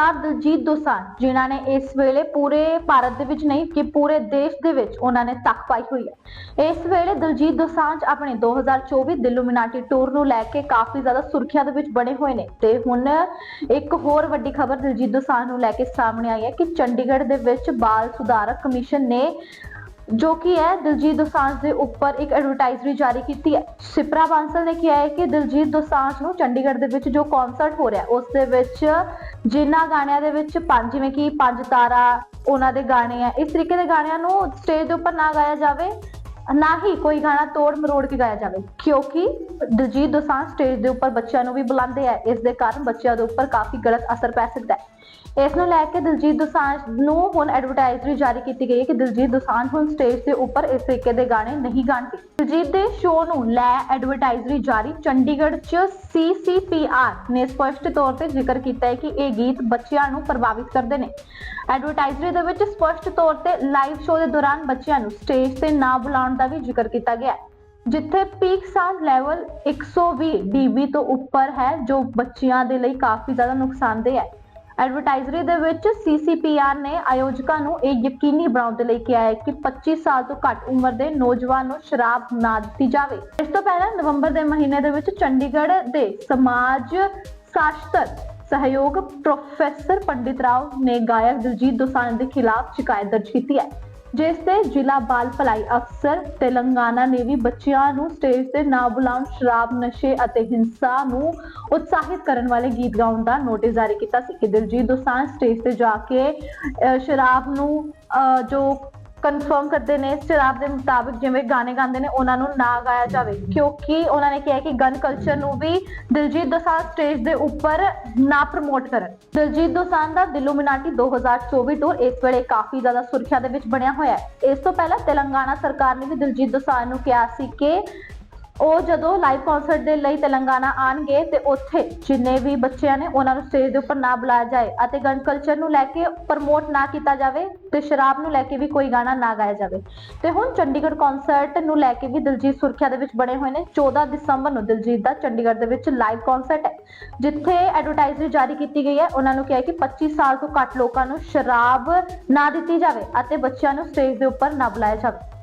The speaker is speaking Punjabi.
ਸਟਾਰ ਦਲਜੀਤ ਦੋਸਾਂਝ, ਜਿਨ੍ਹਾਂ ਨੇ ਇਸ ਵੇਲੇ ਪੂਰੇ ਭਾਰਤ ਦੇ ਵਿੱਚ ਨਹੀਂ, ਕਿ ਪੂਰੇ ਦੇਸ਼ ਦੇ ਵਿੱਚ ਉਹਨਾਂ ਨੇ ਤੱਕ ਪਾਈ ਹੋਈ ਹੈ। ਇਸ ਵੇਲੇ ਦਲਜੀਤ ਦੋਸਾਂਝ ਆਪਣੇ 2024 ਦਿਲੂਮਿਨਾਟੀ ਟੂਰ ਨੂੰ ਲੈ ਕੇ ਕਾਫੀ ਜ਼ਿਆਦਾ ਸੁਰਖੀਆਂ ਦੇ ਵਿੱਚ ਬਣੇ ਹੋਏ ਨੇ। ਤੇ ਹੁਣ ਇੱਕ ਹੋਰ ਵੱਡੀ ਖਬਰ ਦਲਜੀਤ ਦੋਸਾਂਝ ਨੂੰ ਲੈ ਕੇ ਸਾਹਮਣੇ ਆਈ ਹੈ ਕਿ ਚੰਡੀਗੜ੍ਹ ਦੇ ਵਿੱਚ ਬਾਲ ਸੁਧਾਰਕ ਕਮਿਸ਼ਨ ਨੇ ਜੋ ਕਿ ਹੈ, ਦਿਲਜੀਤ ਦੋਸਾਂਝ ਦੇ ਉੱਪਰ ਇੱਕ ਐਡਵਰਟਾਈਜ਼ਰੀ ਜਾਰੀ ਕੀਤੀ ਹੈ। ਸਿਪਰਾ ਬਾਂਸਲ ਨੇ ਕਿਹਾ ਹੈ ਕਿ ਦਿਲਜੀਤ ਦੋਸਾਂਝ ਨੂੰ ਚੰਡੀਗੜ੍ਹ ਦੇ ਵਿੱਚ ਜੋ ਕਨਸਰਟ ਹੋ ਰਿਹਾ ਉਸ ਦੇ ਵਿੱਚ ਜਿਨ੍ਹਾਂ ਗਾਣਿਆਂ ਦੇ ਵਿੱਚ ਪੰਜ ਜਿਵੇਂ ਕਿ ਪੰਜ ਤਾਰਾ ਉਹਨਾਂ ਦੇ ਗਾਣੇ ਆ, ਇਸ ਤਰੀਕੇ ਦੇ ਗਾਣਿਆਂ ਨੂੰ ਸਟੇਜ ਦੇ ਉੱਪਰ ਨਾ ਗਾਇਆ ਜਾਵੇ। ਨਾ ਹੀ ਕੋਈ ਗਾਣਾ ਤੋੜ ਮਰੋੜ ਕੇ ਗਾਇਆ ਜਾਵੇ, ਕਿਉਂਕਿ ਦਿਲਜੀਤ ਦੋਸਾਂਝ ਸਟੇਜ ਦੇ ਉੱਪਰ ਬੱਚਿਆਂ ਨੂੰ ਵੀ ਬੁਲਾਉਂਦੇ ਆ, ਇਸ ਦੇ ਕਾਰਨ ਬੱਚਿਆਂ ਦੇ ਉੱਪਰ ਕਾਫੀ ਗਲਤ ਅਸਰ ਪੈ ਸਕਦਾ ਹੈ। ਇਸ ਨੂੰ ਲੈ ਕੇ ਦਿਲਜੀਤ ਦੋਸਾਂਝ ਨੂੰ ਹੁਣ ਐਡਵਰਟਾਈਜ਼ਰੀ ਜਾਰੀ ਕੀਤੀ ਗਈ ਹੈ ਕਿ ਦਿਲਜੀਤ ਦੋਸਾਂਝ ਹੁਣ ਸਟੇਜ ਦੇ ਉੱਪਰ ਇਸ ਤਰੀਕੇ ਦੇ ਗਾਣੇ ਨਹੀਂ ਗਾਣਗੇ। ਦਿਲਜੀਤ ਦੇ ਸ਼ੋਅ ਨੂੰ ਲੈ ਐਡਵਰਟਾਈਜ਼ਰੀ ਜਾਰੀ, ਚੰਡੀਗੜ੍ਹ 'ਚ CCPR ਨੇ ਸਪਸ਼ਟ ਤੌਰ ਤੇ ਜ਼ਿਕਰ ਕੀਤਾ ਹੈ ਕਿ ਇਹ ਗੀਤ ਬੱਚਿਆਂ ਨੂੰ ਪ੍ਰਭਾਵਿਤ ਕਰਦੇ ਨੇ। ਐਡਵਰਟਾਈਜ਼ਰੀ ਦੇ ਵਿੱਚ ਸਪਸ਼ਟ ਤੌਰ ਤੇ ਲਾਈਵ ਸ਼ੋਅ ਦੇ ਦੌਰਾਨ ਬੱਚਿਆਂ ਨੂੰ ਸਟੇਜ ਤੇ ਨਾ ਬੁਲਾਉਣ ਦਾ ਵੀ ਜ਼ਿਕਰ ਕੀਤਾ ਗਿਆ ਜਿੱਥੇ ਪੀਕ ਸਾਊਂਡ ਲੈਵਲ 120 dB ਤੋਂ ਉੱਪਰ ਹੈ, ਜੋ ਬੱਚਿਆਂ ਦੇ ਲਈ ਕਾਫੀ ਜ਼ਿਆਦਾ ਨੁਕਸਾਨਦੇਹ ਹੈ। ਐਡਵਰਟਾਈਜ਼ਰੀ ਦੇ ਵਿੱਚ CCPR ਨੇ ਆਯੋਜਕਾਂ ਨੂੰ ਇਹ ਯਕੀਨੀ ਬਣਾਉਣ ਦੇ ਲਈ ਕਿਹਾ ਹੈ ਕਿ 25 ਸਾਲ ਤੋਂ ਘੱਟ ਉਮਰ ਦੇ ਨੌਜਵਾਨ ਨੂੰ ਸ਼ਰਾਬ ਨਾ ਦਿੱਤੀ ਜਾਵੇ। ਇਸ ਤੋਂ ਪਹਿਲਾਂ ਨਵੰਬਰ ਦੇ ਮਹੀਨੇ ਦੇ ਵਿੱਚ ਚੰਡੀਗੜ੍ਹ ਦੇ ਸਮਾਜ ਸ਼ਾਸਤਰ ਸਹਿਯੋਗ ਪ੍ਰੋਫੈਸਰ ਪੰਡਿਤ ਰਾਓ ਨੇ ਗਾਇਕ ਦਿਲਜੀਤ ਦੋਸਾਂਝ ਦੇ ਖਿਲਾਫ ਸ਼ਿਕਾਇਤ ਦਰਜ ਕੀਤੀ ਹੈ। ਜਿਸ ਤੇ ਜ਼ਿਲ੍ਹਾ ਬਾਲ ਭਲਾਈ ਅਫਸਰ ਤੇਲੰਗਾਨਾ ਨੇ ਵੀ ਬੱਚਿਆਂ ਨੂੰ ਸਟੇਜ ਤੇ ਨਾ ਬੁਲਾਉਣ ਸ਼ਰਾਬ ਨਸ਼ੇ ਅਤੇ ਹਿੰਸਾ ਨੂੰ ਉਤਸ਼ਾਹਿਤ ਕਰਨ ਵਾਲੇ ਗੀਤ ਗਾਉਣ ਦਾ ਨੋਟਿਸ ਜਾਰੀ ਕੀਤਾ ਸੀ ਕਿ ਦਿਲਜੀਤ ਦੋਸਾਂਝ ਸਟੇਜ ਤੇ ਜਾ ਕੇ ਅਹ, ਸ਼ਰਾਬ ਨੂੰ ਅਹ, ਜੋ ਕਨਫਰਮ ਕਰਦੇ ਨੇ ਸ਼ਰਾਬ ਦੇ ਮੁਤਾਬਿਕ ਜਿਵੇਂ ਗਾਣੇ ਗਾਉਂਦੇ ਨੇ, ਉਹਨਾਂ ਨੂੰ ਨਾ ਗਾਇਆ ਜਾਵੇ। ਕਿਉਂਕਿ ਉਹਨਾਂ ਨੇ ਕਿਹਾ ਕਿ ਗਨ ਕਲਚਰ ਨੂੰ ਵੀ ਦਿਲਜੀਤ ਦੋਸਾਂਝ ਸਟੇਜ ਦੇ ਉੱਪਰ ਨਾ ਪ੍ਰਮੋਟ ਕਰਨ। ਦਿਲਜੀਤ ਦੋਸਾਂਝ ਦਾ ਦਿਲੂਮਿਨਾਟੀ 2024 ਟੂਰ ਇਸ ਵੇਲੇ ਕਾਫੀ ਜ਼ਿਆਦਾ ਸੁਰਖੀਆਂ ਦੇ ਵਿੱਚ ਬਣਿਆ ਹੋਇਆ ਹੈ। ਇਸ ਤੋਂ ਪਹਿਲਾਂ ਤੇਲੰਗਾਨਾ ਸਰਕਾਰ ਨੇ ਵੀ ਦਿਲਜੀਤ ਦੋਸਾਂਝ ਨੂੰ ਕਿਹਾ ਸੀ ਕਿ ਉਹ ਜਦੋਂ ਲਾਈਵ ਕਨਸਰਟ ਦੇ ਲਈ ਤੇਲੰਗਾਨਾ ਆਣਗੇ ਤੇ ਉੱਥੇ ਜਿੰਨੇ ਵੀ ਬੱਚਿਆਂ ਨੇ ਉਹਨਾਂ ਨੂੰ ਸਟੇਜ ਦੇ ਉੱਪਰ ਨਾ ਬੁਲਾਇਆ ਜਾਏ ਅਤੇ ਗਨ ਕਲਚਰ ਨੂੰ ਲੈ ਕੇ ਪ੍ਰਮੋਟ ਨਾ ਕੀਤਾ ਜਾਵੇ ਤੇ ਸ਼ਰਾਬ ਨੂੰ ਲੈ ਕੇ ਵੀ ਕੋਈ ਗਾਣਾ ਨਾ ਗਾਇਆ ਜਾਵੇ। ਤੇ ਹੁਣ ਚੰਡੀਗੜ੍ਹ ਕਨਸਰਟ ਨੂੰ ਲੈ ਕੇ ਵੀ ਦਿਲਜੀਤ ਸੁਰਖੀਆ ਦੇ ਵਿੱਚ ਬਣੇ ਹੋਏ ਨੇ। 14 ਦਸੰਬਰ ਨੂੰ ਦਿਲਜੀਤ ਦਾ ਚੰਡੀਗੜ੍ਹ ਦੇ ਵਿੱਚ ਲਾਈਵ ਕਨਸਰਟ ਹੈ, ਜਿੱਥੇ ਐਡਵਰਟਾਈਜ਼ਰੀ ਜਾਰੀ ਕੀਤੀ ਗਈ ਹੈ। ਉਹਨਾਂ ਨੂੰ ਕਿਹਾ ਕਿ 25 ਸਾਲ ਤੋਂ ਘੱਟ ਲੋਕਾਂ ਨੂੰ ਸ਼ਰਾਬ ਨਾ ਦਿੱਤੀ ਜਾਵੇ ਅਤੇ ਬੱਚਿਆਂ ਨੂੰ ਸਟੇਜ ਦੇ ਉੱਪਰ ਨਾ ਬੁਲਾਇਆ ਜਾਵੇ।